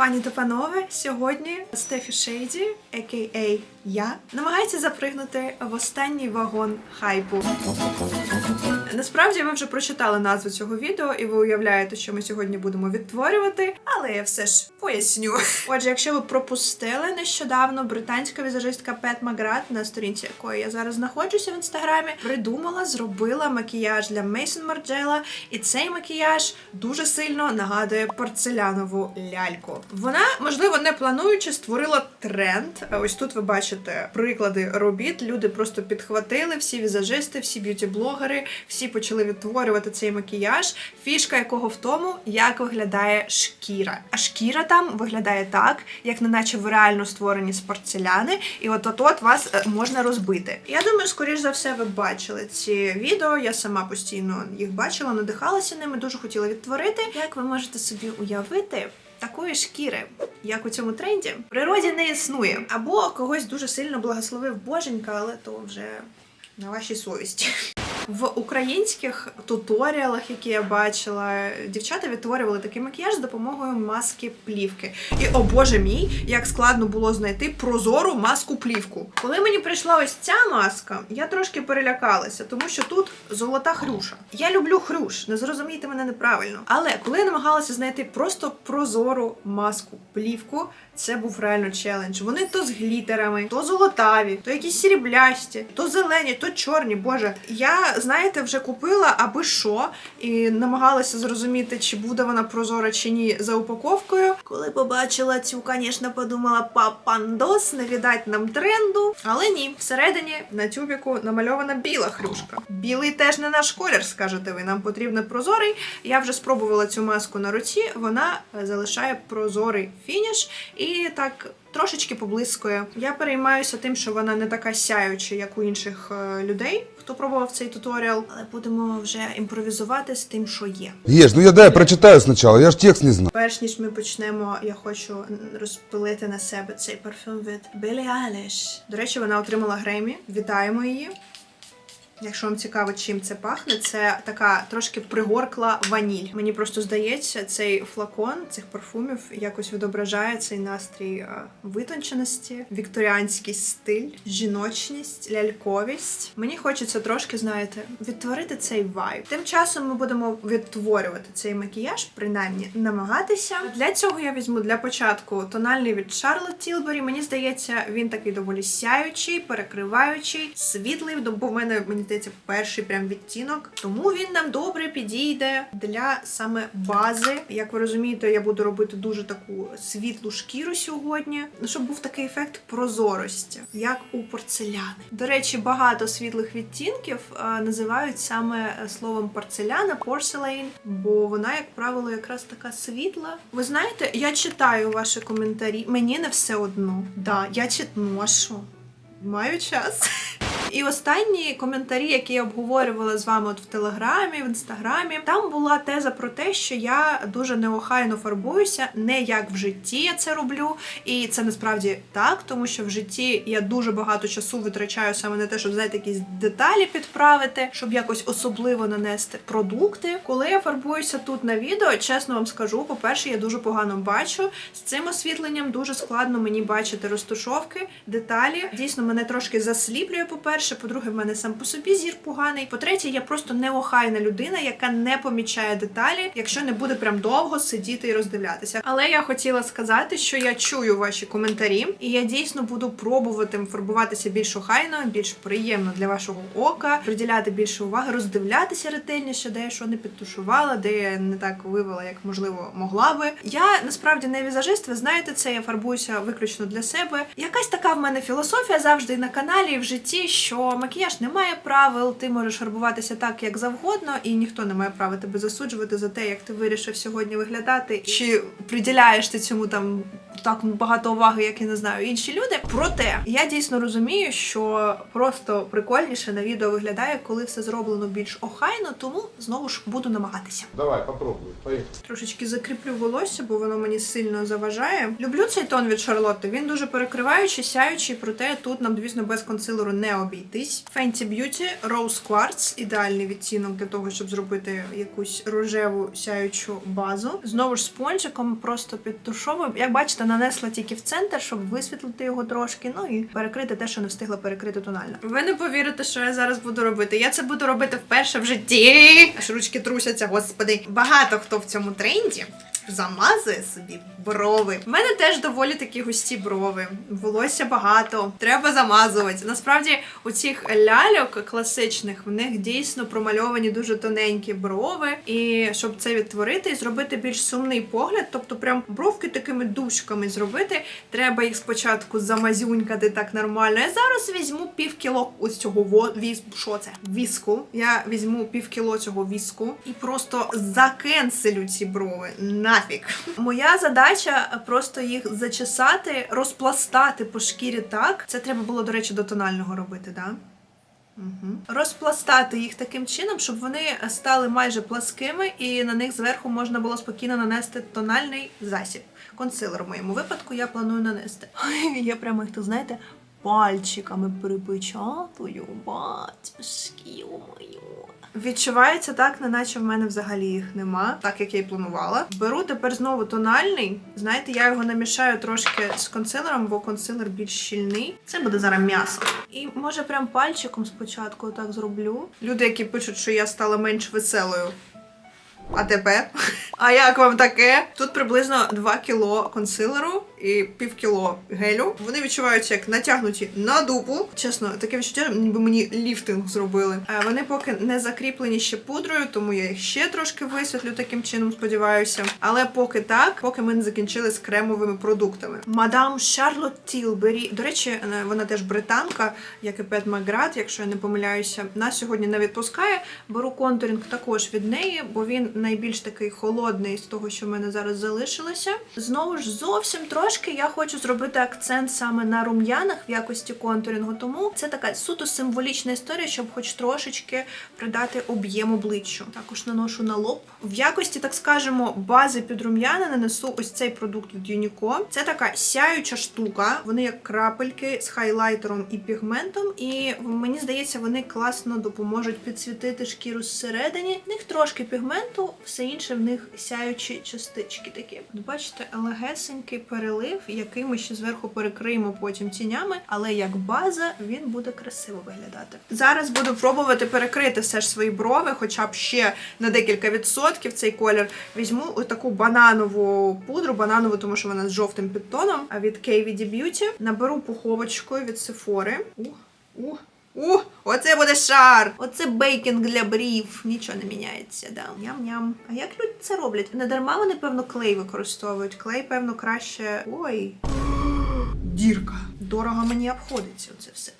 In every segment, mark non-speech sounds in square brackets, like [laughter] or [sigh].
Пані та панове, сьогодні Стефі Шейді, а.к.а. я, намагається запригнути в останній вагон хайпу. Насправді ви вже прочитали назву цього відео, і ви уявляєте, що ми сьогодні будемо відтворювати, але я все ж поясню. Отже, якщо ви пропустили нещодавно, британська візажистка Пет Маград, на сторінці якої я зараз знаходжуся в інстаграмі, придумала, зробила макіяж для Мейсон Марджела, і цей макіяж дуже сильно нагадує порцелянову ляльку. Вона, можливо, не плануючи, створила тренд. Ось тут ви бачите приклади робіт. Люди просто підхватили всі візажисти, всі б'юті-блогери, всі почали відтворювати цей макіяж. Фішка якого в тому, як виглядає шкіра. А шкіра там виглядає так, як неначе ви реально створені з порцеляни, і от от от вас е, можна розбити. Я думаю, скоріш за все, ви бачили ці відео. Я сама постійно їх бачила, надихалася ними, дуже хотіла відтворити. Як ви можете собі уявити? Такої шкіри, як у цьому тренді, в природі не існує. Або когось дуже сильно благословив боженька, але то вже на вашій совісті. В українських туторіалах, які я бачила, дівчата відтворювали такий макіяж з допомогою маски плівки. І о боже мій, як складно було знайти прозору маску плівку. Коли мені прийшла ось ця маска, я трошки перелякалася, тому що тут золота хрюша. Я люблю хрюш, не зрозумійте мене неправильно. Але коли я намагалася знайти просто прозору маску плівку, це був реально челендж. Вони то з глітерами, то золотаві, то якісь сріблясті, то зелені, то чорні. Боже, я знаєте, вже купила аби що, і намагалася зрозуміти, чи буде вона прозора чи ні за упаковкою. Коли побачила цю, звісно, подумала, папандос, не віддать нам тренду. Але ні, всередині на тюбіку намальована біла хрюшка. Білий теж не наш колір, скажете ви. Нам потрібен прозорий. Я вже спробувала цю маску на руці. Вона е, залишає прозорий фініш і так. Трошечки поблискує. Я переймаюся тим, що вона не така сяюча, як у інших е, людей, хто пробував цей туторіал. Але будемо вже імпровізувати з тим, що є. Є ж ну я дай прочитаю спочатку, я ж текст не знаю. Перш ніж ми почнемо, я хочу розпилити на себе цей парфюм від Білі Аліш. До речі, вона отримала Гремі. Вітаємо її. Якщо вам цікаво, чим це пахне, це така трошки пригоркла ваніль. Мені просто здається, цей флакон цих парфумів якось відображає цей настрій е, витонченості, вікторіанський стиль, жіночність, ляльковість. Мені хочеться трошки, знаєте, відтворити цей вайб. Тим часом ми будемо відтворювати цей макіяж, принаймні намагатися. Для цього я візьму для початку тональний від Charlotte Tilbury. Мені здається, він такий доволі сяючий, перекриваючий, світлий. Бо в мене мені здається перший прям відтінок. Тому він нам добре підійде для саме бази. Як ви розумієте, я буду робити дуже таку світлу шкіру сьогодні, ну, щоб був такий ефект прозорості, як у порцеляни. До речі, багато світлих відтінків е, називають саме е, словом порцеляна, porcelain, бо вона, як правило, якраз така світла. Ви знаєте, я читаю ваші коментарі. Мені не все одно. Да, я що? Маю час. І останні коментарі, які я обговорювала з вами от в Телеграмі, в інстаграмі, там була теза про те, що я дуже неохайно фарбуюся, не як в житті я це роблю. І це насправді так, тому що в житті я дуже багато часу витрачаю саме на те, щоб знаєте, якісь деталі підправити, щоб якось особливо нанести продукти. Коли я фарбуюся тут на відео, чесно вам скажу, по-перше, я дуже погано бачу. З цим освітленням дуже складно мені бачити розтушовки, деталі. Дійсно, мене трошки засліплює, по-перше. По-друге, в мене сам по собі зір поганий. По-третє, я просто неохайна людина, яка не помічає деталі, якщо не буде прям довго сидіти і роздивлятися. Але я хотіла сказати, що я чую ваші коментарі, і я дійсно буду пробувати фарбуватися більш охайно, більш приємно для вашого ока, приділяти більше уваги, роздивлятися ретельніше, де я що не підтушувала, де я не так вивела, як можливо могла би. Я насправді не візажист, ви знаєте це. Я фарбуюся виключно для себе. Якась така в мене філософія завжди і на каналі, і в житті, що макіяж не має правил, ти можеш фарбуватися так, як завгодно, і ніхто не має права тебе засуджувати за те, як ти вирішив сьогодні виглядати, чи приділяєш ти цьому там так багато уваги, як я не знаю, інші люди. Проте я дійсно розумію, що просто прикольніше на відео виглядає, коли все зроблено більш охайно, тому знову ж буду намагатися. Давай, попробуй. Поехали. Трошечки закріплю волосся, бо воно мені сильно заважає. Люблю цей тон від Шарлотти. Він дуже перекриваючий, сяючий, проте тут нам, звісно, без консилеру не обійтись. Fenty Beauty Rose Quartz ідеальний відтінок для того, щоб зробити якусь рожеву сяючу базу. Знову ж спонжиком просто підтушовую. Як бачите, нанесла тільки в центр, щоб висвітлити його трошки. Ну і перекрити те, що не встигла перекрити тонально. Ви не повірите, що я зараз буду робити. Я це буду робити вперше в житті. Аж ручки трусяться, господи. Багато хто в цьому тренді. Замазує собі брови. У мене теж доволі такі густі брови. Волосся багато. Треба замазувати. Насправді, у цих ляльок класичних в них дійсно промальовані дуже тоненькі брови. І щоб це відтворити і зробити більш сумний погляд, тобто прям бровки такими дужками зробити, треба їх спочатку замазюнькати так нормально. Я зараз візьму пів кіло ось цього віз... що це? Віску. Я візьму пів кіло цього віску і просто закенселю ці брови. Нафіг. Моя задача просто їх зачесати, розпластати по шкірі так. Це треба було, до речі, до тонального робити, да? Угу. Розпластати їх таким чином, щоб вони стали майже пласкими, і на них зверху можна було спокійно нанести тональний засіб. Консилер в моєму випадку я планую нанести. Ой, [laughs] Я прямо їх знаєте, пальчиками перепечатую, батьки мою. Відчувається так, неначе в мене взагалі їх нема, так як я й планувала. Беру тепер знову тональний. Знаєте, я його намішаю трошки з консилером, бо консилер більш щільний. Це буде зараз м'ясо. І може прям пальчиком спочатку так зроблю. Люди, які пишуть, що я стала менш веселою. А тепер? [laughs] А як вам таке? Тут приблизно 2 кіло консилеру і пів кіло гелю. Вони відчуваються як натягнуті на дупу. Чесно, таке відчуття, ніби мені ліфтинг зробили. А вони поки не закріплені ще пудрою, тому я їх ще трошки висвітлю таким чином, сподіваюся. Але поки так, поки ми не закінчили з кремовими продуктами. Мадам Шарлот Тілбері. До речі, е, вона теж британка, як і Пет Макград, якщо я не помиляюся. Нас сьогодні не відпускає. Беру контуринг також від неї, бо він найбільш такий холодний з того, що в мене зараз залишилося. Знову ж зовсім трошки я хочу зробити акцент саме на рум'янах в якості контурінгу. Тому це така суто символічна історія, щоб хоч трошечки придати об'єм обличчю. Також наношу на лоб. В якості, так скажемо, бази під рум'яна нанесу ось цей продукт від Unico. Це така сяюча штука. Вони як крапельки з хайлайтером і пігментом. І мені здається, вони класно допоможуть підсвітити шкіру зсередині. В них трошки пігменту, все інше в них сяючі частички такі. От бачите, легесенький перелив, який ми ще зверху перекриємо потім тінями, але як база він буде красиво виглядати. Зараз буду пробувати перекрити все ж свої брови, хоча б ще на декілька відсотків цей колір. Візьму отаку бананову пудру, бананову, тому що вона з жовтим підтоном. А від KVD Beauty наберу пуховочкою від Sephora. Ух, ух. Ух, оце буде шар! Оце бейкінг для брів. Нічого не міняється, да. Ням-ням. А як люди це роблять? Не дарма вони, певно, клей використовують. Клей, певно, краще. Ой. Дірка. Дорого мені обходиться це все.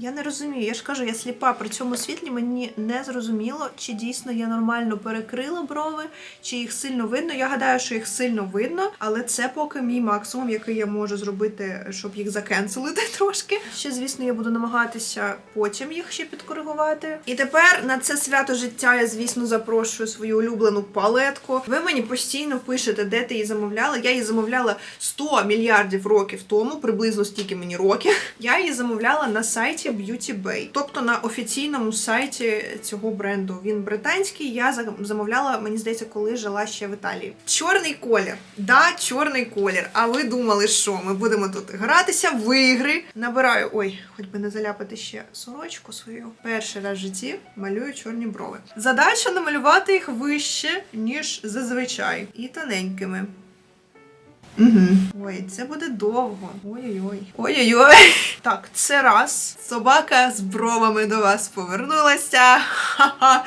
Я не розумію. Я ж кажу, я сліпа при цьому світлі мені не зрозуміло, чи дійсно я нормально перекрила брови, чи їх сильно видно. Я гадаю, що їх сильно видно, але це поки мій максимум, який я можу зробити, щоб їх закенселити [laughs] трошки. Ще, звісно, я буду намагатися потім їх ще підкоригувати. І тепер на це свято життя я, звісно, запрошую свою улюблену палетку. Ви мені постійно пишете, де ти її замовляла. Я її замовляла 100 мільярдів років тому, приблизно стільки мені років. Я її замовляла на сайті Beauty Bay, тобто на офіційному сайті цього бренду. Він британський. Я замовляла, мені здається, коли жила ще в Італії. Чорний колір. Да, чорний колір. А ви думали, що ми будемо тут гратися в ігри? Набираю, ой, хоч би не заляпати ще сорочку свою. Перший раз в житті малюю чорні брови. Задача намалювати їх вище, ніж зазвичай, і тоненькими. Угу. Ой, це буде довго. Ой-ой-ой. Ой-ой-ой. [laughs] Так, це раз. Собака з бровами до вас повернулася. Ха-ха.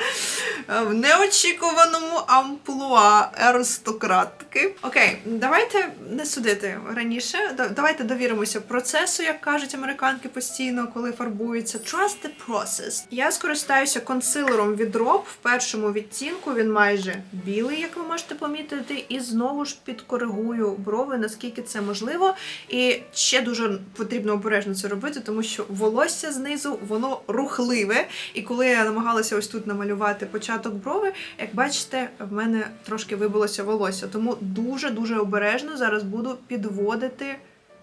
В неочікуваному амплуа аристократки. Окей, давайте не судити раніше. Давайте довіримося процесу, як кажуть американки постійно, коли фарбуються. Trust the process. Я скористаюся консилером від Rob в першому відтінку. Він майже білий, як ви можете помітити, і знову ж підкоригую брови брови, наскільки це можливо. І ще дуже потрібно обережно це робити, тому що волосся знизу воно рухливе. І коли я намагалася ось тут намалювати початок брови, як бачите, в мене трошки вибилося волосся. Тому дуже дуже обережно зараз буду підводити.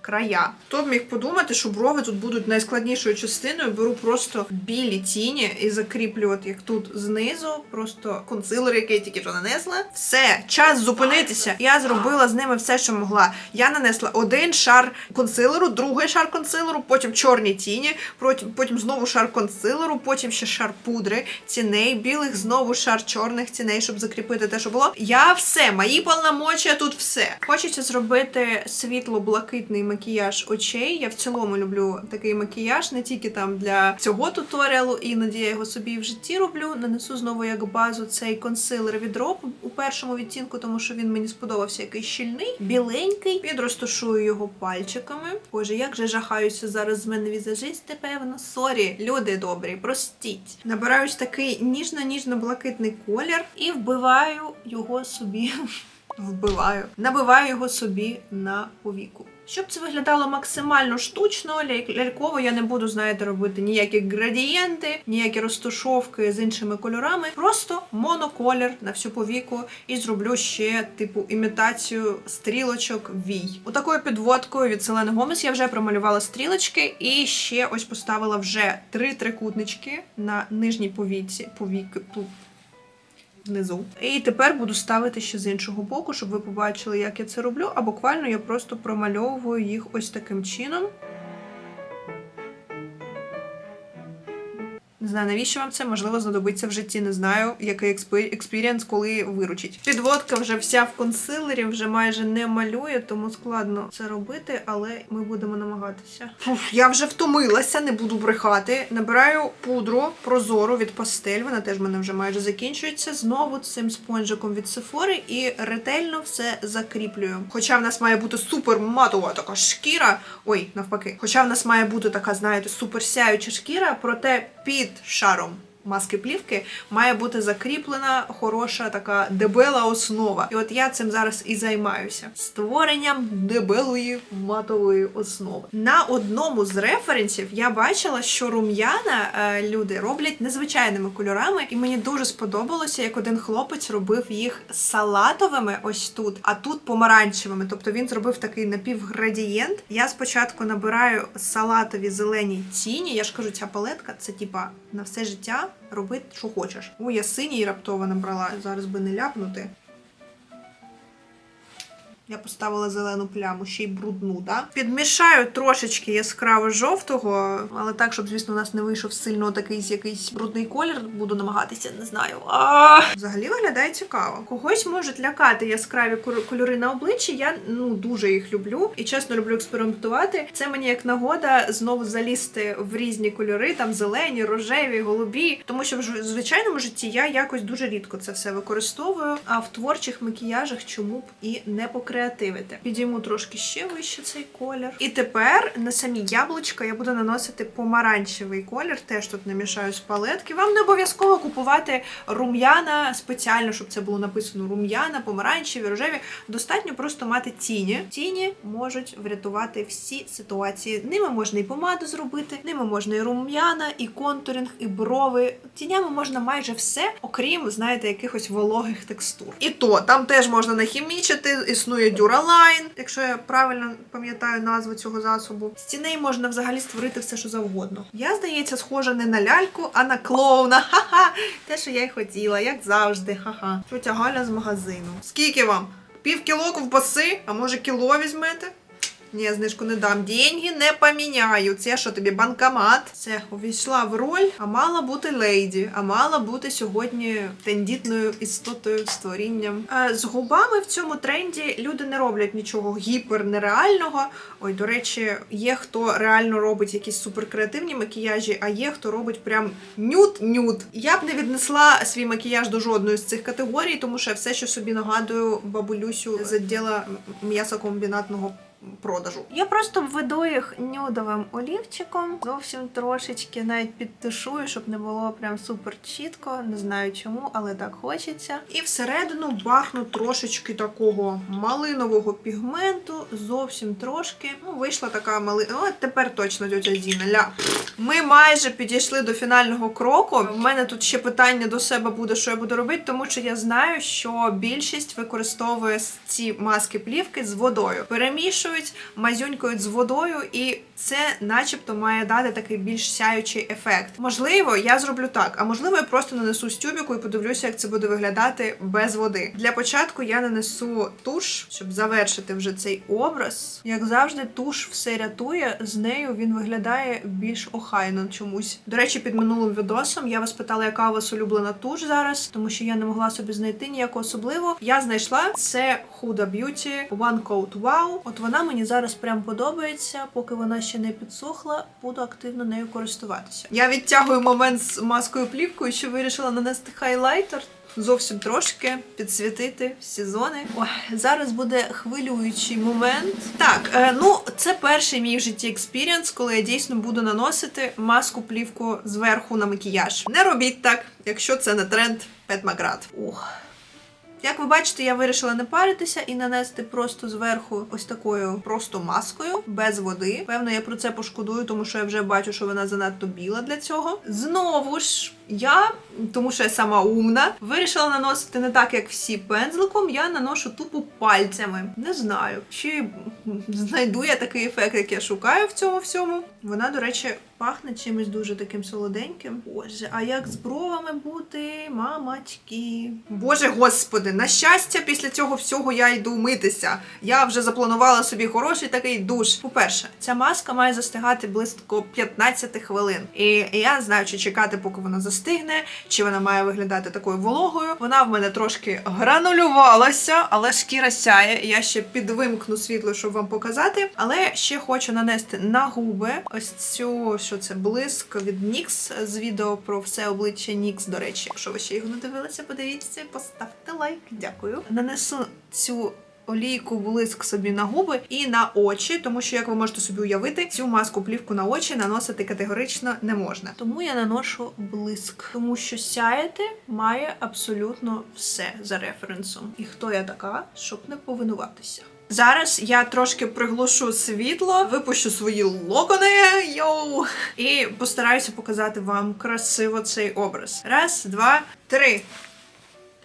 Края. Хто б міг подумати, що брови тут будуть найскладнішою частиною. Беру просто білі тіні і закріплю, от як тут знизу, просто консилер, який тільки що нанесла. Все, час зупинитися. Я зробила з ними все, що могла. Я нанесла один шар консилеру, другий шар консилеру, потім чорні тіні, потім, потім знову шар консилеру, потім ще шар пудри, ціней білих, знову шар чорних ціней, щоб закріпити те, що було. Я все, мої повномочія тут все. Хочеться зробити світло-блакитний макіяж очей. Я в цілому люблю такий макіяж, не тільки там для цього туторіалу, іноді я його собі в житті роблю. Нанесу знову як базу цей консилер від Роб у першому відтінку, тому що він мені сподобався якийсь щільний, біленький. Підростушую його пальчиками. Боже, як же жахаються зараз з мене візажисти, певно. Сорі, люди добрі, простіть. Набираюсь такий ніжно-ніжно-блакитний колір і вбиваю його собі. [laughs] Вбиваю, набиваю його собі на повіку. Щоб це виглядало максимально штучно, ляльково я не буду, знаєте, робити ніякі градієнти, ніякі розташовки з іншими кольорами. Просто моноколір на всю повіку і зроблю ще типу імітацію стрілочок вій. У такою підводкою від Селени Гомес я вже промалювала стрілочки і ще ось поставила вже три трикутнички на нижній повіці. Повіки. Внизу. І тепер буду ставити ще з іншого боку, щоб ви побачили, як я це роблю. А буквально я просто промальовую їх ось таким чином. Не знаю, навіщо вам це можливо знадобиться в житті. Не знаю, який експі- експірієнс, коли виручить. Підводка вже вся в консилері, вже майже не малює, тому складно це робити, але ми будемо намагатися. Фух, я вже втомилася, не буду брехати. Набираю пудру прозору від пастель. Вона теж в мене вже майже закінчується. Знову цим спонжиком від Sephora і ретельно все закріплюю. Хоча в нас має бути супер матова така шкіра. Ой, навпаки. Хоча в нас має бути така, знаєте, супер сяюча шкіра, проте під шаром. Маски плівки має бути закріплена хороша така дебела основа. І от я цим зараз і займаюся створенням дебелої матової основи. На одному з референсів я бачила, що рум'яна е, люди роблять незвичайними кольорами, і мені дуже сподобалося, як один хлопець робив їх салатовими ось тут, а тут помаранчевими. Тобто він зробив такий напівградієнт. Я спочатку набираю салатові зелені тіні. Я ж кажу, ця палетка це типа на все життя робити, що хочеш. О, я синій раптово набрала, зараз би не ляпнути. Я поставила зелену пляму, ще й брудну, да? Підмішаю трошечки яскраво жовтого, але так, щоб, звісно, у нас не вийшов сильно такий якийсь брудний колір. Буду намагатися, не знаю. Взагалі виглядає цікаво. Когось можуть лякати яскраві кольори на обличчі. Я ну дуже їх люблю і чесно люблю експериментувати. Це мені як нагода знову залізти в різні кольори, там зелені, рожеві, голубі. Тому що в звичайному житті я якось дуже рідко це все використовую. А в творчих макіяжах чому б і не покреативити. Підійму трошки ще вище цей колір. І тепер на самі яблучка я буду наносити помаранчевий колір. Теж тут намішаю з палетки. Вам не обов'язково купувати рум'яна спеціально, щоб це було написано рум'яна, помаранчеві, рожеві. Достатньо просто мати тіні. Тіні можуть врятувати всі ситуації. Ними можна і помаду зробити, ними можна і рум'яна, і контуринг, і брови. Тінями можна майже все, окрім, знаєте, якихось вологих текстур. І то там теж можна нахімічити, існує Duraline, якщо я правильно пам'ятаю назву цього засобу. З тіней можна взагалі створити все, що завгодно. Я, здається, схожа не на ляльку, а на клоуна. [laughs] Ха-ха! Те, що я й хотіла, як завжди. Ха-ха. Тетя Галя з магазину. Скільки вам? Пів кіло ковбаси, а може кіло візьмете? Ні, я знижку не дам. Деньги не поміняю. Це що тобі банкомат? Це увійшла в роль, а мала бути лейді, а мала бути сьогодні тендітною істотою створінням. Е, З губами в цьому тренді люди не роблять нічого гіпернереального. Ой, до речі, є хто реально робить якісь суперкреативні макіяжі, а є хто робить прям нюд-нюд. Я б не віднесла свій макіяж до жодної з цих категорій, тому що все, що собі нагадую бабулюсю з відділа м'ясокомбінатного продажу. Я просто введу їх нюдовим олівчиком, зовсім трошечки навіть підтушую, щоб не було прям супер чітко. Не знаю чому, але так хочеться. І всередину бахну трошечки такого малинового пігменту, зовсім трошки. Ну, вийшла така малина. О, тепер точно тетя Зіна. Ля. Ми майже підійшли до фінального кроку. В мене тут ще питання до себе буде, що я буду робити, тому що я знаю, що більшість використовує ці маски плівки з водою. Перемішують, мазюнькають з водою, і це, начебто, має дати такий більш сяючий ефект. Можливо, я зроблю так, а можливо, я просто нанесу з тюбіку і подивлюся, як це буде виглядати без води. Для початку я нанесу туш, щоб завершити вже цей образ. Як завжди, туш все рятує. З нею він виглядає більш охайно чомусь. До речі, під минулим відосом я вас питала, яка у вас улюблена туш зараз, тому що я не могла собі знайти ніяку особливу. Я знайшла це Huda Beauty One Coat Wow. От вона мені зараз прям подобається. Поки вона ще не підсохла, буду активно нею користуватися. Я відтягую момент з маскою плівкою, що вирішила нанести хайлайтер. Зовсім трошки підсвітити всі зони. Ой, зараз буде хвилюючий момент. Так, е, ну це перший мій в житті експірієнс, коли я дійсно буду наносити маску плівку зверху на макіяж. Не робіть так, якщо це не тренд Пет Маград. Як ви бачите, я вирішила не паритися і нанести просто зверху ось такою просто маскою без води. Певно, я про це пошкодую, тому що я вже бачу, що вона занадто біла для цього. Знову ж. Я, тому що я сама умна, вирішила наносити не так, як всі пензликом. Я наношу тупо пальцями. Не знаю, чи знайду я такий ефект, як я шукаю в цьому всьому. Вона, до речі, пахне чимось дуже таким солоденьким. Боже, а як з бровами бути, мамачки? Боже господи, на щастя, після цього всього я йду митися. Я вже запланувала собі хороший такий душ. По-перше, ця маска має застигати близько 15 хвилин. І я знаю, чи чекати, поки вона застигне, чи вона має виглядати такою вологою. Вона в мене трошки гранулювалася, але шкіра сяє. Я ще підвимкну світло, щоб вам показати. Але ще хочу нанести на губи ось цю, що це блиск від NYX з відео про все обличчя NYX, до речі. Якщо ви ще його не дивилися, подивіться, поставте лайк. Дякую. Нанесу цю. Олійку блиск собі на губи і на очі, тому що, як ви можете собі уявити, цю маску плівку на очі наносити категорично не можна. Тому я наношу блиск, тому що сяяти має абсолютно все за референсом. І хто я така, щоб не повинуватися. Зараз я трошки приглушу світло, випущу свої локони йоу, і постараюся показати вам красиво цей образ. Раз, два, три.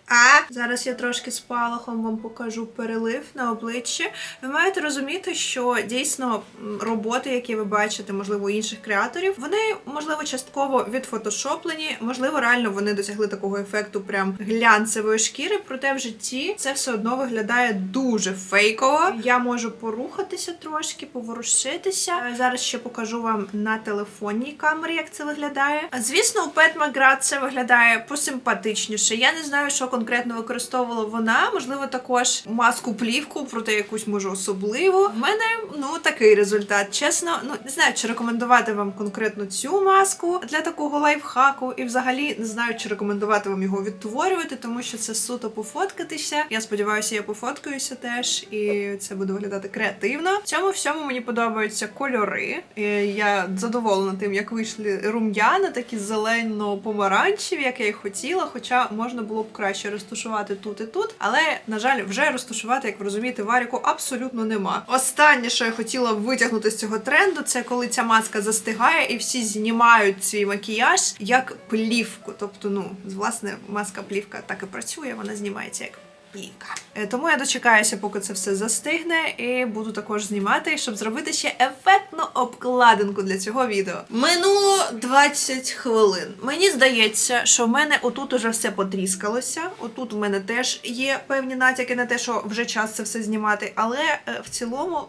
А зараз я трошки спалахом вам покажу перелив на обличчі. Ви маєте розуміти, що дійсно роботи, які ви бачите, можливо, у інших креаторів, вони можливо частково відфотошоплені, можливо, реально вони досягли такого ефекту прям глянцевої шкіри. Проте в житті це все одно виглядає дуже фейково. Я можу порухатися трошки, поворушитися. Зараз ще покажу вам на телефонній камері, як це виглядає. Звісно, у Пет Маград це виглядає посимпатичніше. Я не знаю, що конкретно використовувала вона. Можливо, також маску плівку, проте якусь може особливу. В мене ну такий результат. Чесно, ну не знаю, чи рекомендувати вам конкретно цю маску для такого лайфхаку, і взагалі не знаю, чи рекомендувати вам його відтворювати, тому що це суто пофоткатися. Я сподіваюся, я пофоткаюся теж, і це буде виглядати креативно. В цьому всьому мені подобаються кольори. І Я задоволена тим, як вийшли рум'яна, такі зелено-помаранчеві, як я і хотіла. Хоча можна було б краще розташувати тут і тут. Але, на жаль, вже розташувати, як ви розумієте, варіку абсолютно нема. Останнє, що я хотіла витягнути з цього тренду, це коли ця маска застигає і всі знімають свій макіяж як плівку. Тобто, ну, власне, маска плівка так і працює, вона знімається як. Плівка. Е, Тому я дочекаюся, поки це все застигне, і буду також знімати, щоб зробити ще ефектну обкладинку для цього відео. Минуло 20 хвилин. Мені здається, що в мене отут уже все потріскалося. Отут в мене теж є певні натяки на те, що вже час це все знімати, але е, в цілому.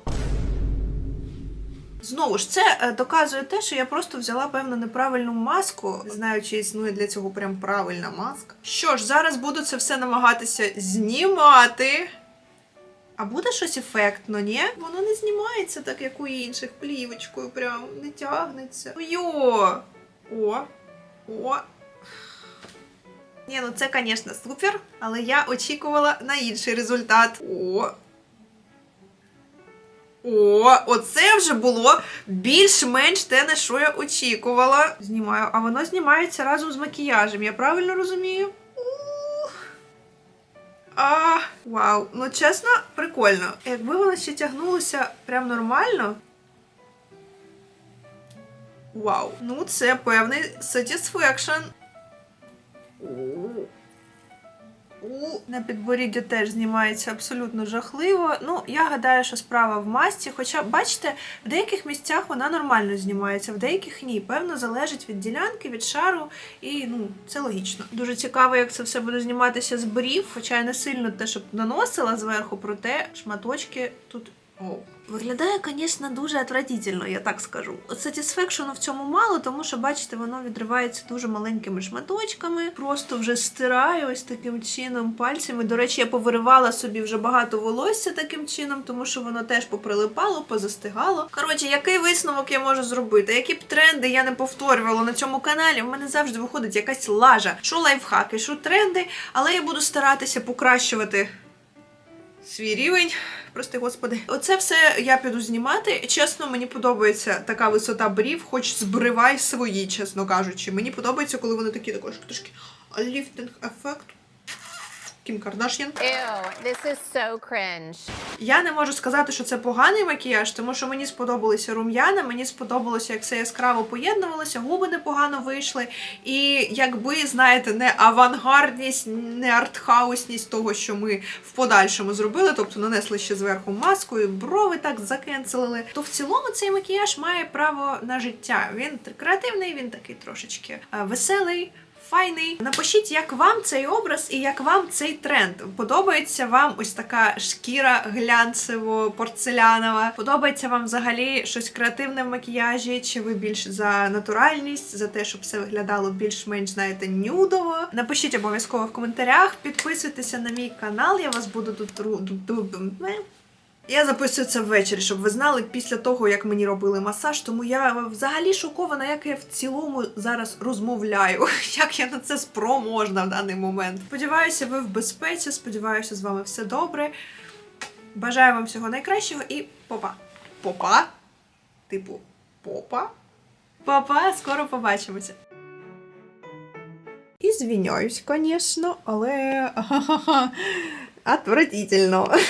Знову ж, це е, доказує те, що я просто взяла певно неправильну маску, не знаю, чи існує для цього прям правильна маска. Що ж, зараз буду це все намагатися знімати. А буде щось ефектно, ні? Воно не знімається так, як у інших, плівочкою, прям не тягнеться. Йо! О! О! Ні, ну це, звісно, супер, але я очікувала на інший результат. О! О, оце вже було більш-менш те, на що я очікувала. Знімаю, а воно знімається разом з макіяжем, я правильно розумію? А, вау, ну чесно, прикольно. Якби воно ще тягнулося прям нормально. Вау, ну це певний satisfaction. На підборіддя теж знімається абсолютно жахливо. Ну, я гадаю, що справа в масці. Хоча, бачите, в деяких місцях вона нормально знімається, в деяких ні. Певно, залежить від ділянки, від шару, і ну, це логічно. Дуже цікаво, як це все буде зніматися з брів, хоча я не сильно те, щоб наносила зверху, проте шматочки тут. Виглядає, звісно, дуже отвратительно, я так скажу. Satisfaction в цьому мало, тому що, бачите, воно відривається дуже маленькими шматочками. Просто вже стираю ось таким чином пальцями. До речі, я повиривала собі вже багато волосся таким чином, тому що воно теж поприлипало, позастигало. Коротше, який висновок я можу зробити? Які б тренди я не повторювала на цьому каналі, в мене завжди виходить якась лажа. Що лайфхаки, що тренди, але я буду старатися покращувати свій рівень. Прости, господи, оце все я піду знімати. Чесно, мені подобається така висота брів, хоч збривай свої, чесно кажучи. Мені подобається, коли вони такі також трошки ліфтинг ефект. Кім Кардаш'ян. Ew, this is so cringe. Я не можу сказати, що це поганий макіяж, тому що мені сподобалися рум'яна, мені сподобалося, як це яскраво поєднувалося, губи непогано вийшли. І якби, знаєте, не авангардність, не артхаусність того, що ми в подальшому зробили, тобто нанесли ще зверху маску, і брови так закенселили, то в цілому цей макіяж має право на життя. Він креативний, він такий трошечки е, веселий. Файний. Напишіть, як вам цей образ і як вам цей тренд. Подобається вам ось така шкіра глянцево порцелянова? Подобається вам взагалі щось креативне в макіяжі? Чи ви більш за натуральність, за те, щоб все виглядало більш-менш, знаєте, нюдово? Напишіть обов'язково в коментарях, підписуйтеся на мій канал, я вас буду тут я записую це ввечері, щоб ви знали після того, як мені робили масаж, тому я взагалі шокована, як я в цілому зараз розмовляю, [laughs] як я на це спроможна в даний момент. Сподіваюся, ви в безпеці, сподіваюся, з вами все добре. Бажаю вам всього найкращого і попа. Попа? Типу, попа? Папа, скоро побачимося. І звіняюсь, звісно, але [laughs] отвратительно.